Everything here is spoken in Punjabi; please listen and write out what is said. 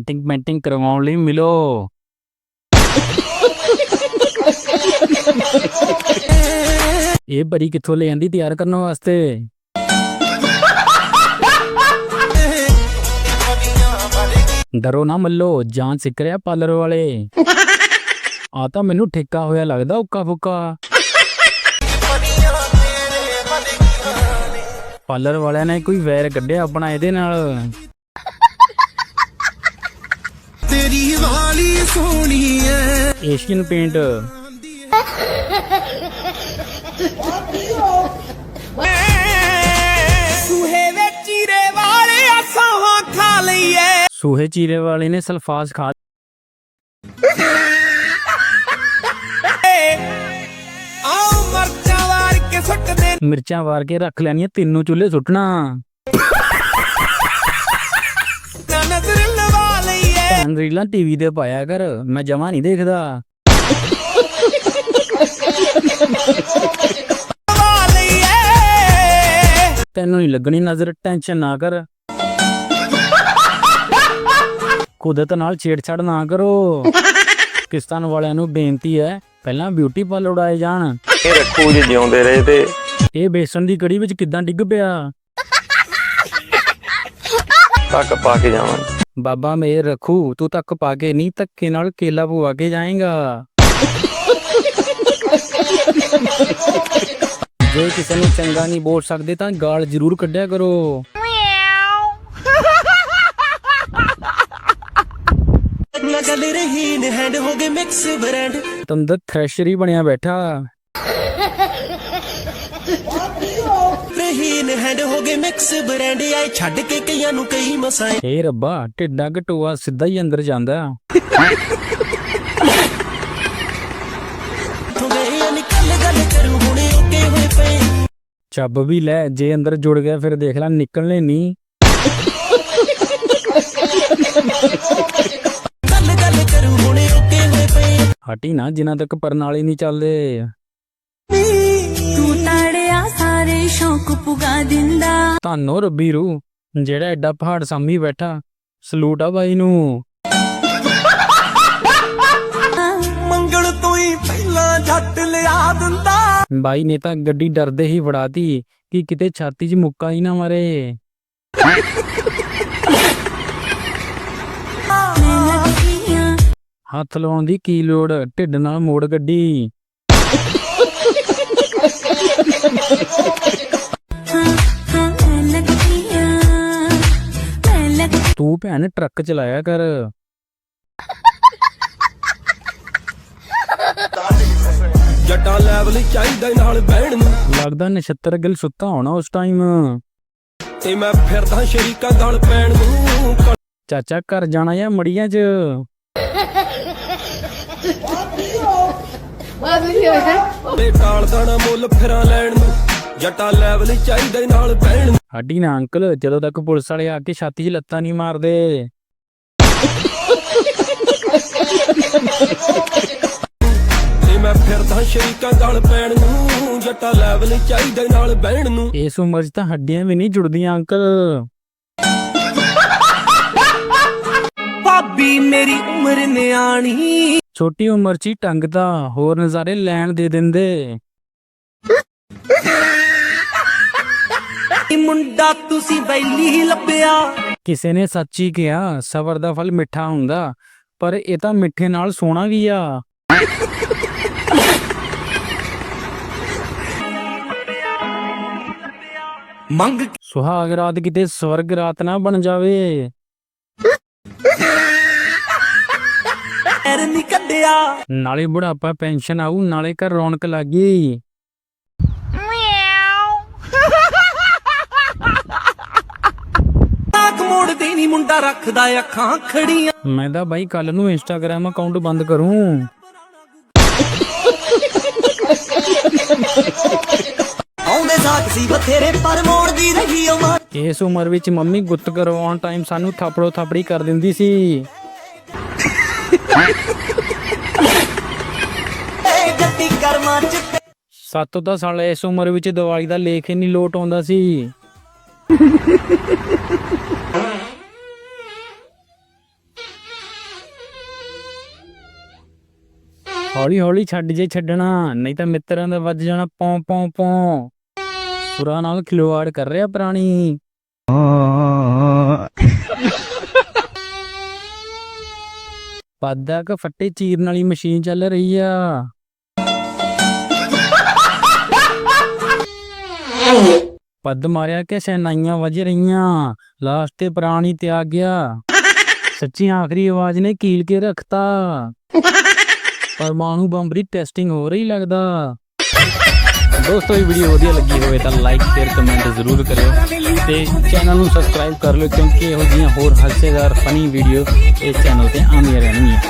ਪੈਂਟਿੰਗ ਪੈਂਟਿੰਗ ਕਰਵਾਉਣ ਲਈ ਮਿਲੋ। ਇਹ ਬੜੀ ਕਿੱਥੋਂ ਲੈ ਆਂਦੀ ਤਿਆਰ ਕਰਨ ਵਾਸਤੇ? ਡਰੋ ਨਾ ਮੱਲੋ, ਜਾਨ ਸਿੱਖ ਰਿਹਾ ਪਾਰਲਰ ਵਾਲੇ। ਆ ਤਾਂ ਮੈਨੂੰ ਠੇਕਾ ਹੋਇਆ ਲੱਗਦਾ ਉੱਕਾ ਫੁੱਕਾ। ਪਾਰਲਰ ਵਾਲਿਆਂ ਨੇ ਕੋਈ ਵੈਰ ਕੱਢਿਆ ਆਪਣਾ ਇਹਦੇ ਨਾਲ। ਤੇਰੀ ਵਾਲੀ ਸੋਹਣੀ ਐ ਏਸ਼ੀਅਨ ਪੇਂਟ ਸੂਹੇ ਵਿੱਚ ਚੀਰੇ ਵਾਲੇ ਆਸਾਂ ਖਾ ਲਈਏ। ਸੂਹੇ ਚੀਰੇ ਵਾਲੇ ਨੇ ਸਲਫਾਸ ਖਾ ਆਓ ਮਰਚਾਂ ਵਾਰ ਕੇ ਸੁੱਟਦੇ ਮਿਰਚਾਂ ਵਾਰ ਕੇ ਰੱਖ ਲੈਣੀਆਂ ਤਿੰਨੋਂ ਚੁੱਲ੍ਹੇ ਸੁੱਟਣਾ। ਭੈਣ ਰੀਲਾਂ ਟੀਵੀ ਤੇ ਪਾਇਆ ਕਰ ਮੈਂ ਜਮਾ ਨਹੀਂ ਦੇਖਦਾ। ਤੈਨੂੰ ਨਹੀਂ ਲੱਗਣੀ ਨਜ਼ਰ ਟੈਨਸ਼ਨ ਨਾ ਕਰ। ਕੁਦਰਤ ਨਾਲ ਛੇੜਛਾੜ ਨਾ ਕਰੋ। ਪਾਕਿਸਤਾਨ ਵਾਲਿਆਂ ਨੂੰ ਬੇਨਤੀ ਹੈ ਪਹਿਲਾਂ ਬਿਊਟੀ ਪਾਰਲਰ ਉਡਾਏ ਜਾਣ। ਇਹ ਰੱਖੂ ਜੇ ਜਿਉਂਦੇ ਰਹੇ ਤੇ। ਇਹ ਬੇਸਣ ਦੀ ਕੜੀ ਵਿੱਚ ਕਿੱਦਾਂ ਡਿੱਗ ਪਿਆ? ਤੱਕ ਪਾ ਕੇ ਜਾਵਾਂਗੇ ਬਾਬਾ ਮੇਰ ਰੱਖੂ, ਤੂੰ ਤੱਕ ਪਾ ਕੇ ਨਹੀਂ ਧੱਕੇ ਨਾਲ ਕੇਲਾ ਪਵਾ ਕੇ ਜਾਏਗਾ। ਜੇ ਕਿਸੇ ਨੂੰ ਚੰਗਾ ਨਹੀਂ ਬੋਲ ਸਕਦੇ ਤਾਂ ਗਾਲ ਜ਼ਰੂਰ ਕੱਢਿਆ ਕਰੋ। ਨਗਲ ਰਹੀ ਹੈਂਡ ਹੋ ਗਏ ਮਿਕਸ ਬ੍ਰਾਂਡ ਤੰਦਰ ਥ੍ਰੈਸ਼ਰੀ ਬਣਿਆ ਬੈਠਾ। ਨੇ ਹੈਂਡ ਹੋ ਗਏ ਮਿਕਸ ਬ੍ਰਾਂਡ ਆਏ ਛੱਡ ਕੇ ਕਈਆਂ ਨੂੰ ਕਈ ਮਸਾਏ ਏ ਰੱਬਾ ਢਿੱਡਾ ਘਟੋਆ ਸਿੱਧਾ ਹੀ ਅੰਦਰ ਜਾਂਦਾ। ਚੱਬ ਵੀ ਲੈ ਜੇ ਅੰਦਰ ਜੁੜ ਗਿਆ ਫਿਰ ਦੇਖ ਲੈ ਨਿਕਲਣੇ ਨਹੀਂ ਗੱਲ ਗੱਲ ਕਰੂ ਹੁਣੇ ਓਕੇ ਹੋਏ ਪਏ। ਹਟੀ ਨਾ ਜਿਨ੍ਹਾਂ ਤੱਕ ਪਰਨਾਲੇ ਨਹੀਂ ਚੱਲਦੇ। ਸਾਰੇ ਸ਼ੌਕ ਪੁਗਾ ਦਿੰਦਾ। ਧੰਨੋ ਰੱਬੀ ਰੂ ਜਿਹੜਾ ਐਡਾ ਪਹਾੜ ਸਾਮੀ ਬੈਠਾ ਸਲੂਟ ਆ ਬਾਈ ਨੂੰ। ਮੰਗਣ ਤੋਂ ਹੀ ਪਹਿਲਾਂ ਜੱਟ ਲਿਆ ਦਿੰਦਾ। ਬਾਈ ਨੇ ਤਾਂ ਗੱਡੀ ਡਰਦੇ ਹੀ ਵੜਾਤੀ ਕਿ ਕਿਤੇ ਛਾਤੀ 'ਚ ਮੁੱਕਾ ਹੀ ਨਾ ਮਾਰੇ। ਹੱਥ ਲਾਉਣ ਦੀ ਕੀ ਲੋੜ ਢਿੱਡ ਨਾਲ ਮੋੜ ਗੱਡੀ। ਭੈਣ ਟਰੱਕ ਚਲਾਇਆ ਕਰ। ਜੱਟਾ ਲੈਵਲ ਚਾਹੀਦਾ ਨਾਲ ਬਹਿਣ ਨੂੰ। ਲੱਗਦਾ ਨਛੱਤਰ ਗਿਲ ਸੁੱਤਾ ਹੋਣਾ ਉਸ ਟਾਈਮ। ਤੇ ਮੈਂ ਫਿਰਦਾ ਸ਼ਰੀਕਾਂ ਗਲ ਪੈਣ ਨੂੰ। ਚਾਚਾ ਘਰ ਜਾਣਾ ਜਾਂ ਮੜੀਆਂ 'ਚ? ਤੇ ਟਾਲਦਾ ਨਾ ਮੁੱਲ ਫਿਰਾਂ ਲੈਣ ਨੂੰ। ਜੱਟਾ ਲੈਵਲ ਚਾਹੀਦਾ ਨਾਲ ਬਹਿਣ ਨੂੰ। ਸਾਡੀ ਨਾ ਅੰਕਲ ਜਦੋਂ ਤੱਕ ਪੁਲਿਸ ਵਾਲੇ ਆ ਕੇ ਛਾਤੀ 'ਚ ਲੱਤਾਂ ਨਹੀਂ ਮਾਰਦੇ। ਤੇ ਮੈਂ ਫਿਰਦਾ ਸ਼ਰੀਕਾਂ ਗਲ ਪੈਣ ਨੂੰ ਜੱਟਾ ਲੈਵਲ ਚਾਹੀਦਾ ਨਾਲ ਬਹਿਣ ਨੂੰ। ਇਸ ਉਮਰ 'ਚ ਤਾਂ ਹੱਡੀਆਂ ਵੀ ਨਹੀਂ ਜੁੜਦੀਆਂ ਅੰਕਲ। ਭਾਬੀ ਮੇਰੀ ਉਮਰ ਨਿਆਣੀ। ਛੋਟੀ ਉਮਰ 'ਚ ਹੀ ਟੰਗਦਾ ਹੋਰ ਨਜ਼ਾਰੇ ਲੈਣ ਦੇ ਦਿੰਦੇ। ਇਹ ਮੁੰਡਾ ਤੁਸੀਂ ਬੈਲੀ ਲੱਭਿਆ। ਕਿਸੇ ਨੇ ਸੱਚ ਹੀ ਕਿਹਾ ਸਬਰ ਦਾ ਫਲ ਮਿੱਠਾ ਹੁੰਦਾ ਪਰ ਇਹ ਤਾਂ ਮਿੱਠੇ ਨਾਲ ਸੋਹਣਾ ਵੀ ਆ। ਮੰਗ ਸੁਹਾਗ ਰਾਤ ਕਿਤੇ ਸਵਰਗ ਰਾਤ ਨਾ ਬਣ ਜਾਵੇ। ਐਰ ਨਹੀਂ ਕੱਢਿਆ। ਨਾਲੇ ਬੁਢਾਪਾ ਪੈਨਸ਼ਨ ਆਊ ਨਾਲੇ ਘਰ ਰੌਣਕ ਲੱਗੀ ਮੋੜਦੀ ਨਹੀਂ ਮੁੰਡਾ ਰੱਖਦਾ ਅੱਖਾਂ ਖੜੀਆਂ। ਮੈਂ ਤਾਂ ਬਾਈ ਕੱਲ ਨੂੰ ਇੰਸਟਾਗ੍ਰam ਅਕਾਊਂਟ ਬੰਦ ਕਰੂੰ। ਆਉਂਦੇ ਸਾਕ ਸੀ ਬਥੇਰੇ ਪਰ ਮੋੜਦੀ ਰਹੀ ਉਹ ਮਾਂ ਇਸ ਉਮਰ ਵਿੱਚ ਮੰਮੀ ਗੁੱਤ ਕਰਵਾਉਣ ਟਾਈਮ ਸਾਨੂੰ ਥਾਪੜੋ ਥਾਪੜੀ ਕਰ ਦਿੰਦੀ ਸੀ। ਏ ਗੱਡੀ ਕਰਮਾਂ ਚ ਤੇ ਸਾਤੋਂ ਤਾਂ ਸਾਲ ਇਸ ਉਮਰ ਵਿੱਚ ਦੀਵਾਲੀ ਦਾ ਲੇਖ ਹੀ ਨਹੀਂ ਲੋਟ ਆਉਂਦਾ ਸੀ। ਹੌਲੀ ਹੌਲੀ ਛੱਡ ਜੇ ਛੱਡਣਾ, ਨਹੀਂ ਤਾਂ ਮਿੱਤਰਾਂ ਦਾ ਵੱਜ ਜਾਣਾ ਪੌਂ ਪੌਂ ਪੌਂ। ਸੁਰਾਂ ਨਾਲ ਖਿਲਵਾੜ ਕਰ ਰਿਹਾ ਪ੍ਰਾਣੀ। ਪਾਦਾ ਕ ਫੱਟੇ ਚੀਰਨ ਵਾਲੀ ਮਸ਼ੀਨ ਚੱਲ ਰਹੀ ਆ। ਪੱਦ ਮਾਰਿਆ ਕਿ ਸੈਨਾਈਆਂ ਵੱਜ ਰਹੀਆਂ। ਲਾਸਟ ਤੇ ਪ੍ਰਾਣੀ ਤਿਆਗ ਗਿਆ। ਸੱਚੀ ਆਖਰੀ ਆਵਾਜ਼ ਨੇ ਕੀਲ ਕੇ ਰੱਖਤਾ। ਪਰਮਾਣੂ ਬੰਬ ਦੀ ਟੈਸਟਿੰਗ ਹੋ ਰਹੀ ਲੱਗਦਾ। ਦੋਸਤੋ, ਇਹ ਵੀਡੀਓ ਵਧੀਆ ਲੱਗੀ ਹੋਵੇ ਤਾਂ ਲਾਈਕ ਸ਼ੇਅਰ ਕਮੈਂਟ ਜ਼ਰੂਰ ਕਰਿਓ ਤੇ ਚੈਨਲ ਨੂੰ ਸਬਸਕ੍ਰਾਈਬ ਕਰ ਲਿਓ ਕਿਉਂਕਿ ਇਹੋ ਜਿਹੀਆਂ ਹੋਰ ਹਾਸੇਦਾਰ ਫਨੀ ਵੀਡੀਓ ਇਸ ਚੈਨਲ ਤੇ ਆਉਂਦੀਆਂ ਰਹਿਣਗੀਆਂ।